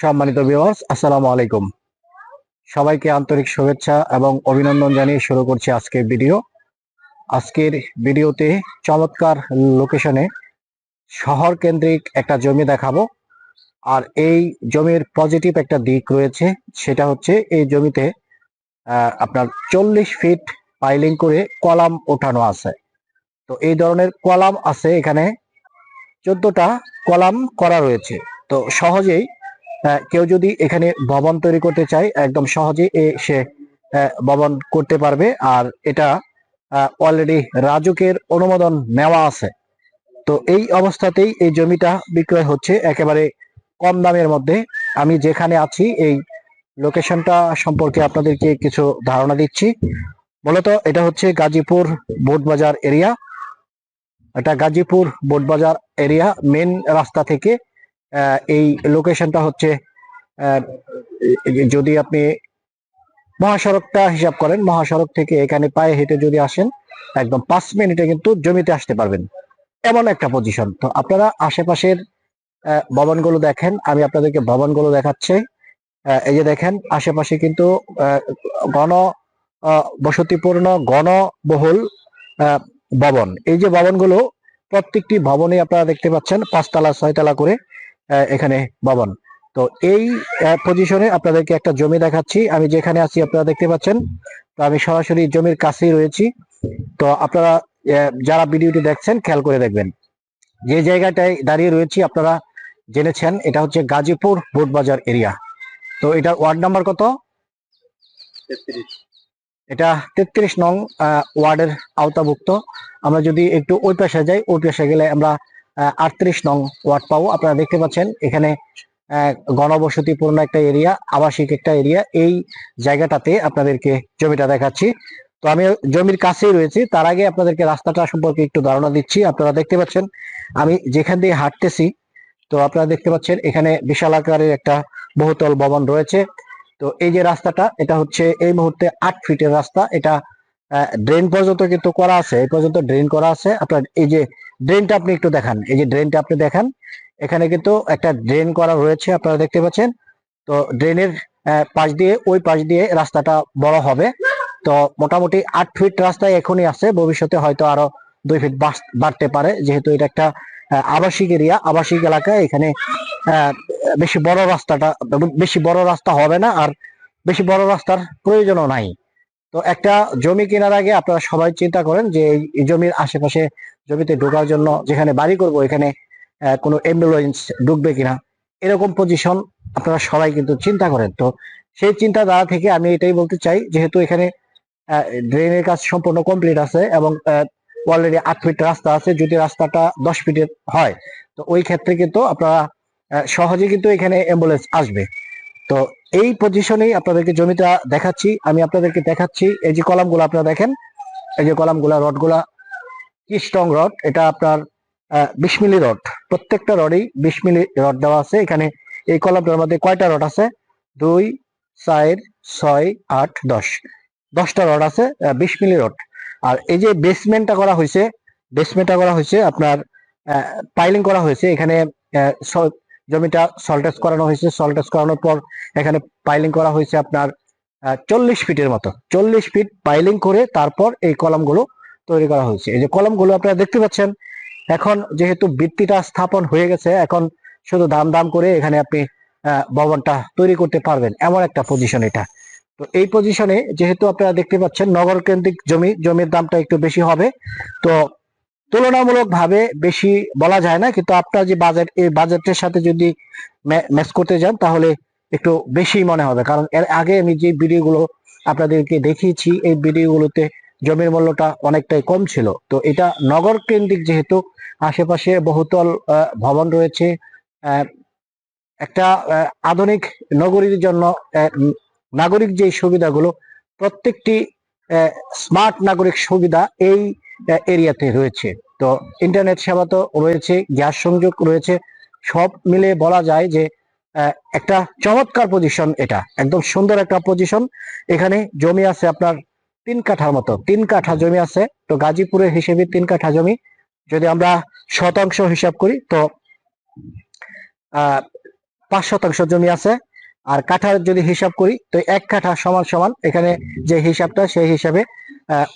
সম্মানিত ভিউয়ার্স আসসালামু আলাইকুম। সবাইকে আন্তরিক শুভেচ্ছা এবং অভিনন্দন জানিয়ে শুরু করছি আজকের ভিডিও আজকের ভিডিওতে চমৎকার লোকেশনে শহর কেন্দ্রিক একটা জমি দেখাবো। আর এই জমির পজিটিভ একটা দিক রয়েছে, সেটা হচ্ছে এই জমিতে আপনার চল্লিশ ফিট পাইলিং করে কলাম ওঠানো আছে। তো এই ধরনের কলাম আছে এখানে। চোদ্দটা কলাম করা রয়েছে। তো সহজেই কেউ যদি এখানে ভবন তৈরি করতে চায়, একদম সহজে সে ভবন করতে পারবে। আর এটা অলরেডি রাজুকের অনুমোদন নেওয়া আছে। তো এই অবস্থাতেই এই জমিটা বিক্রয় হচ্ছে একেবারে কম দামের মধ্যে। আমি যেখানে আছি, এই লোকেশনটা সম্পর্কে আপনাদেরকে কিছু ধারণা দিচ্ছি। মূলত এটা হচ্ছে গাজীপুর বোটবাজার এরিয়া। এটা গাজীপুর বোটবাজার এরিয়া মেন রাস্তা থেকে এই লোকেশনটা হচ্ছে যদি আপনি মহাসড়কটা হিসাব করেন, মহাসড়ক থেকে এখানে পায়ে হেঁটে যদি আসেন, একদম পাঁচ মিনিটে কিন্তু জমিতে আসতে পারবেন। এমন একটা পজিশন তো আপনারা আশেপাশের ভবনগুলো দেখেন। আমি আপনাদেরকে ভবনগুলো দেখাচ্ছি। এই যে দেখেন, আশেপাশে কিন্তু গণ বসতিপূর্ণ গণবহুল ভবন। এই যে ভবনগুলো, প্রত্যেকটি ভবনে আপনারা দেখতে পাচ্ছেন, পাঁচতলা, ছয়তলা করে। এখানে ভবন। তো এই পজিশনে আপনাদেরকে একটা জমি দেখাচ্ছি। আমি যেখানে আছি আপনারা দেখতে পাচ্ছেন। তো আমি সরাসরি জমির কাছেই রয়েছি। তো আপনারা যারা ভিডিওটি দেখছেন খেয়াল করে দেখবেন। যে জায়গাটায় দাঁড়িয়ে রয়েছি আপনারা জেনেছেন এটা হচ্ছে গাজীপুর বোটবাজার এরিয়া। তো এটার ওয়ার্ড নাম্বার কত? এটা তেত্রিশ নং ওয়ার্ডের আওতাভুক্ত। আমরা যদি একটু ওই পাশে যাই ওই পাশে গেলে আমরা আটত্রিশ নং ওয়ার্ড পাবো। আপনারা দেখতে পাচ্ছেন, এখানে গণবসতিপূর্ণ একটা এরিয়া, আবাসিক একটা এরিয়া। এই জায়গাটাতে আপনাদেরকে জমিটা দেখাচ্ছি। তো আমি জমির কাছেই রয়েছি। তার আগে আপনাদেরকে রাস্তাটা সম্পর্কে একটু ধারণা দিচ্ছি। আপনারা দেখতে পাচ্ছেন, আমি যেখান দিয়ে হাঁটতেছি, তো আপনারা দেখতে পাচ্ছেন, এখানে বিশাল আকারের একটা বহুতল ভবন রয়েছে। তো এই যে রাস্তাটা, এটা হচ্ছে এই মুহূর্তে আট ফিটের রাস্তা। এটা ড্রেন পর্যন্ত কিন্তু করা আছে, এই পর্যন্ত ড্রেন করা আছে। আপনার এই যে ড্রেনটা আপনি একটু দেখান। এই যে ড্রেনটা আপনি দেখান, এখানে কিন্তু একটা ড্রেন করা রয়েছে, আপনারা দেখতে পাচ্ছেন। তো ড্রেনের পাশ দিয়ে, ওই পাশ দিয়ে রাস্তাটা বড় হবে। তো মোটামুটি আট ফিট রাস্তায় এখনই আছে, ভবিষ্যতে হয়তো আরও দুই ফিট বাড়তে পারে। যেহেতু এটা একটা আবাসিক এরিয়া, আবাসিক এলাকা এখানে বেশি বড় রাস্তাটা, বেশি বড় রাস্তা হবে না, আর বেশি বড় রাস্তার প্রয়োজনও নাই। তো একটা জমি কেনার আগে আপনারা সবাই চিন্তা করেন যে এই- জমির আশেপাশে জমিতে ঢোকার জন্য যেখানে বাড়ি করব, এখানে কোনো অ্যাম্বুলেন্স ঢুকবে কিনা, এরকম পজিশন আপনারা সবাই কিন্তু চিন্তা করেন। তো সেই চিন্তাধারা থেকে আমি এটাই বলতে চাই, যেহেতু এখানে ড্রেনের কাজ সম্পূর্ণ কমপ্লিট আছে এবং অলরেডি আট ফিট রাস্তা আছে, যদি রাস্তাটা দশ ফিটের হয়, তো ওই ক্ষেত্রে কিন্তু আপনারা সহজে কিন্তু এখানে অ্যাম্বুলেন্স আসবে। তো এই পজিশনেই আপনাদেরকে জমিটা দেখাচ্ছি। আমি আপনাদেরকে দেখাচ্ছি। এই যে কলামগুলো আপনারা দেখেন, এই যে কলামগুলা, রডগুলা, কি স্ট্রং রড এটা আপনার বিশ মিলি রড। প্রত্যেকটা রডেই বিশ মিলি রড দেওয়া আছে। এখানে এই কলামটার মধ্যে কয়টা রড আছে? দুই, চার, ছয়, আট, দশ। দশটা রড আছে বিশ মিলি রড। আর এই যে বেসমেন্টটা করা হয়েছে বেসমেন্টটা করা হয়েছে আপনার পাইলিং করা হয়েছে। এখানে জমিটা সল্টেজ করানো হয়েছে। সল্টেজ করানোর পর এখানে পাইলিং করা হয়েছে আপনার চল্লিশ ফিটের মতো। চল্লিশ ফিট পাইলিং করে তারপর এই কলামগুলো তৈরি করা হয়েছে। এই যে কলামগুলো আপনারা দেখতে পাচ্ছেন, এখন যেহেতু ভিত্তিটা স্থাপন হয়ে গেছে, এখন শুধু দাম দাম করে এখানে আপনি ভবনটা তৈরি করতে পারবেন। এমন একটা পজিশন এটা। তো এই পজিশনে যেহেতু আপনারা দেখতে পাচ্ছেন নগর কেন্দ্রিক জমি, জমির দামটা একটু বেশি হবে। তো তুলনামূলক ভাবে বেশি বলা যায় না, কিন্তু আপনার যে বাজেট এই বাজেটের সাথে যদি ম্যাচ করতে যান, তাহলে একটু বেশি মনে হবে। কারণ এর আগে আমি যে ভিডিওগুলো আপনাদেরকে দেখিয়েছি, এই ভিডিওগুলোতে জমির মূল্যটা অনেকটাই কম ছিল। তো এটা নগর কেন্দ্রিক যেহেতু, আশেপাশে বহুতল ভবন রয়েছে একটা আধুনিক নগরীর জন্য নাগরিক যে সুবিধাগুলো, প্রত্যেকটি স্মার্ট নাগরিক সুবিধা এই এরিয়াতে রয়েছে। তো ইন্টারনেট সেবা তো রয়েছে, গ্যাস সংযোগ রয়েছে, সব মিলে বলা যায় যে একটা চমৎকার পজিশন এটা। একদম সুন্দর একটা পজিশন এখানে জমি আছে আপনার তিন কাঠার মতো, তিন কাঠা জমি আছে। তো গাজীপুরের হিসেবে তিন কাঠা জমি। যদি আমরা শতাংশ হিসাব করি, তো পাঁচ শতাংশ জমি আছে। আর কাঠার যদি হিসাব করি, তো এক কাঠা সমান সমান, এখানে যে হিসাবটা, সেই হিসাবে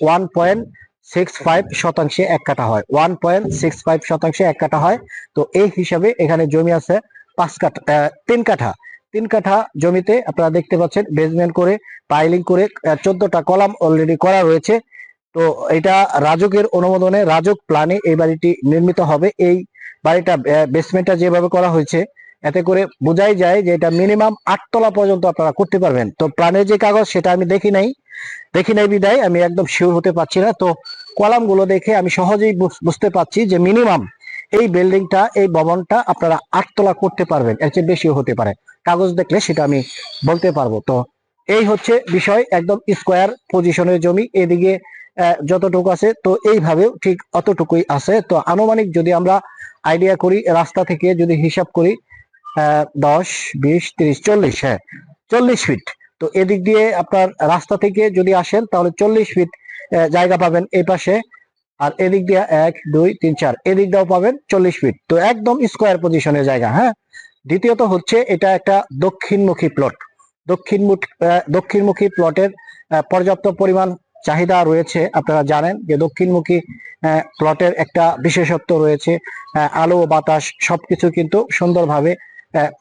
ওয়ান পয়েন্ট সিক্স ফাইভ শতাংশে এক কাঠা হয়। ওয়ান পয়েন্ট সিক্স ফাইভ শতাংশে এক কাঠা হয়। তো এই হিসাবে এখানে জমি আছে পাঁচ কাঠা তিন কাঠা। তিন কাঠা জমিতে আপনারা দেখতে পাচ্ছেন বেসমেন্ট করে পাইলিং করে চোদ্দটা কলাম অলরেডি করা রয়েছে। তো এটা রাজকের অনুমোদনে, রাজক প্ল্যানে এই বাড়িটি নির্মিত হবে। এই বাড়িটা বেসমেন্টটা যেভাবে করা হয়েছে এতে করে বোঝাই যায় যে এটা মিনিমাম আটতলা পর্যন্ত আপনারা করতে পারবেন। তো প্রাণের যে কাগজ, সেটা আমি দেখি নাই। দেখি নাই বিদায়, আমি একদম শিওর হতে পারছি না। তো কলামগুলো দেখে আমি সহজেই বুঝ- বুঝতে পারছি যে মিনিমাম এই বিল্ডিংটা এই ভবনটা আপনারা আটতলা করতে পারবেন। এর চেয়ে বেশিও হতে পারে। কাগজ দেখলে সেটা আমি বলতে পারব। তো এই হচ্ছে বিষয়, একদম স্কোয়ার পজিশনের জমি। এদিকে যতটুকু আছে, তো এইভাবেও ঠিক অতটুকুই আছে। তো আনুমানিক যদি আমরা আইডিয়া করি, রাস্তা থেকে যদি হিসাব করি দশ, বিশ, তিরিশ, চল্লিশ হ্যাঁ চল্লিশ ফিট তো এদিক দিয়ে আপনার রাস্তা থেকে যদি আসেন, তাহলে চল্লিশ ফিট জায়গা পাবেন এই পাশে। আর এদিক দিয়ে এক, দুই, তিন, চার, এদিক দিয়েও পাবেন চল্লিশ ফিট তো একদম স্কোয়ার পজিশনের জায়গা হ্যাঁ। দ্বিতীয়ত হচ্ছে এটা একটা দক্ষিণমুখী প্লট দক্ষিণমুখী দক্ষিণমুখী প্লটের পর্যাপ্ত পরিমাণ চাহিদা রয়েছে, আপনারা জানেন যে দক্ষিণমুখী প্লটের একটা বিশেষত্ব রয়েছে। আলো, বাতাস সবকিছু কিন্তু সুন্দরভাবে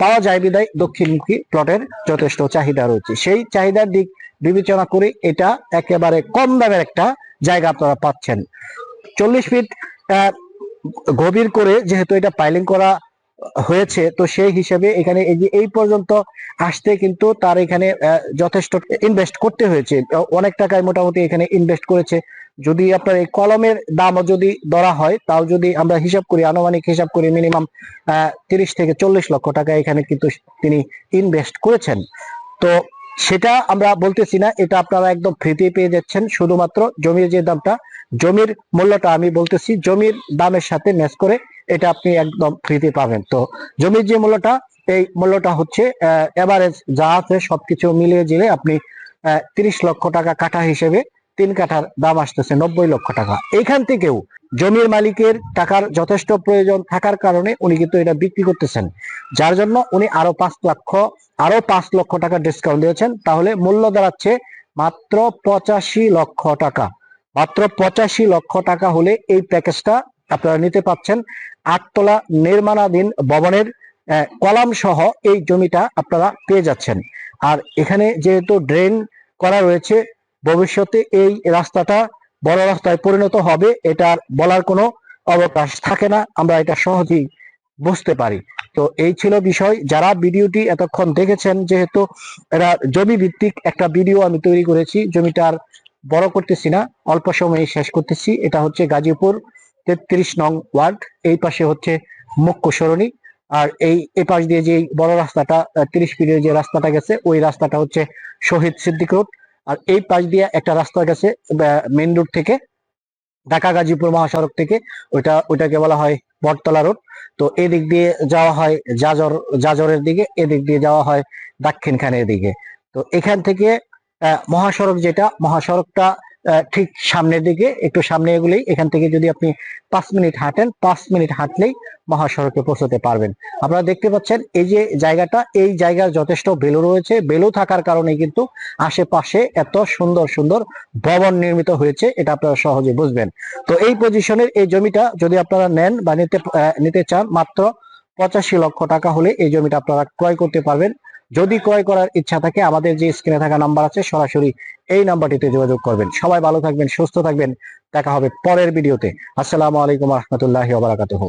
পাওয়া যায় বিদায় দক্ষিণমুখী প্লটের যথেষ্ট চাহিদা রয়েছে। সেই চাহিদার দিক বিবেচনা করে এটা একেবারে কম দামের একটা জায়গা আপনারা পাচ্ছেন। চল্লিশ ফিট গভীর করে যেহেতু এটা পাইলিং করা হয়েছে, তো সেই হিসেবে এখানে এই পর্যন্ত আসতে কিন্তু তার এখানে যথেষ্ট ইনভেস্ট করতে হয়েছে। অনেক টাকায় মোটামুটি এখানে ইনভেস্ট করেছে। যদি আপনার এই কলমের দামও যদি ধরা হয়, তাও যদি আমরা হিসাব করি, আনুমানিক হিসাব করি মিনিমাম তিরিশ থেকে চল্লিশ লক্ষ টাকা এখানে কিন্তু তিনি ইনভেস্ট করেছেন। তো সেটা আমরা বলতেছি না, এটা আপনারা একদম ফ্রিতে পেয়ে যাচ্ছেন। শুধুমাত্র জমির যে দামটা, জমির মূল্যটা আমি বলতেছি, জমির দামের সাথে ম্যাচ করে এটা আপনি একদম ফ্রিতে পাবেন। তো জমির যে মূল্যটা, এই মূল্যটা হচ্ছে এভারেজ যা আছে সবকিছু মিলিয়ে জিলে আপনি তিরিশ লক্ষ টাকা কাঠা হিসেবে তিন কাঠার দাম আসতেছে নব্বই লক্ষ টাকা। এইখান থেকেও জমির মালিকের টাকার যথেষ্ট প্রয়োজন থাকার কারণে উনি কিন্তু এটা বিক্রি করতেছেন। যার জন্য উনি আরও পাঁচ লক্ষ, আরও পাঁচ লক্ষ টাকা ডিসকাউন্ট দিয়েছেন। তাহলে মূল্য দাঁড়াচ্ছে মাত্র পঁচাশি লক্ষ টাকা। মাত্র পঁচাশি লক্ষ টাকা হলে এই প্যাকেজটা আপনারা নিতে পাচ্ছেন আটতলা নির্মাণাধীন ভবনের কলাম সহ এই জমিটা আপনারা পেয়ে যাচ্ছেন। আর এখানে যেহেতু ড্রেন করা রয়েছে, ভবিষ্যতে এই রাস্তাটা বড় রাস্তায় পরিণত হবে, এটার বলার কোনো অবকাশ থাকে না, আমরা এটা সহজেই বুঝতে পারি। তো এই ছিল বিষয়। যারা ভিডিওটি এতক্ষণ দেখেছেন, যেহেতু এরা জমি ভিত্তিক একটা ভিডিও আমি তৈরি করেছি জমিটার বড় করতেছি না, অল্প সময়ে শেষ করতেছি। এটা হচ্ছে গাজীপুর তেত্রিশ নং ওয়ার্ড, এই পাশে হচ্ছে মুখ্য সরণি। আর এই এ পাশ দিয়ে যে বড় রাস্তাটা তিরিশ ফিটের যে রাস্তাটা গেছে, ওই রাস্তাটা হচ্ছে শহীদ সিদ্দিক রোড। আর এই পাশ দিয়ে একটা রাস্তা গেছে মেন রোড থেকে, ঢাকা গাজীপুর মহাসড়ক থেকে, ওইটা, ওইটাকে বলা হয় বটতলা রোড। তো এদিক দিয়ে যাওয়া হয় জাজর, জাজরের দিকে, এদিক দিয়ে যাওয়া হয় দাক্ষিণ খানের দিকে। তো এখান থেকে মহাসড়ক যেটা, মহাসড়কটা ঠিক সামনের দিকে, একটু সামনে এগুলেই, এখান থেকে যদি আপনি পাঁচ মিনিট হাঁটেন, পাঁচ মিনিট হাঁটলেই মহাসড়কে পৌঁছতে পারবেন। আপনারা দেখতে পাচ্ছেন, এই যে জায়গাটা, এই জায়গার যথেষ্ট বেলু রয়েছে। বেলু থাকার কারণে কিন্তু আশেপাশে এত সুন্দর সুন্দর ভবন নির্মিত হয়েছে, এটা আপনারা সহজে বুঝবেন। তো এই পজিশনের এই জমিটা যদি আপনারা নেন বা নিতে নিতে চান, মাত্র পঁচাশি লক্ষ টাকা হলে এই জমিটা আপনারা ক্রয় করতে পারবেন। যদি ক্রয় করার ইচ্ছা থাকে, আমাদের যে স্ক্রিনে থাকা নাম্বার আছে, সরাসরি এই নাম্বারটিতে যোগাযোগ করবেন। সবাই ভালো থাকবেন, সুস্থ থাকবেন। দেখা হবে পরের ভিডিওতে আসসালামু আলাইকুম রহমতুল্লাহ ওবারাকাতুহু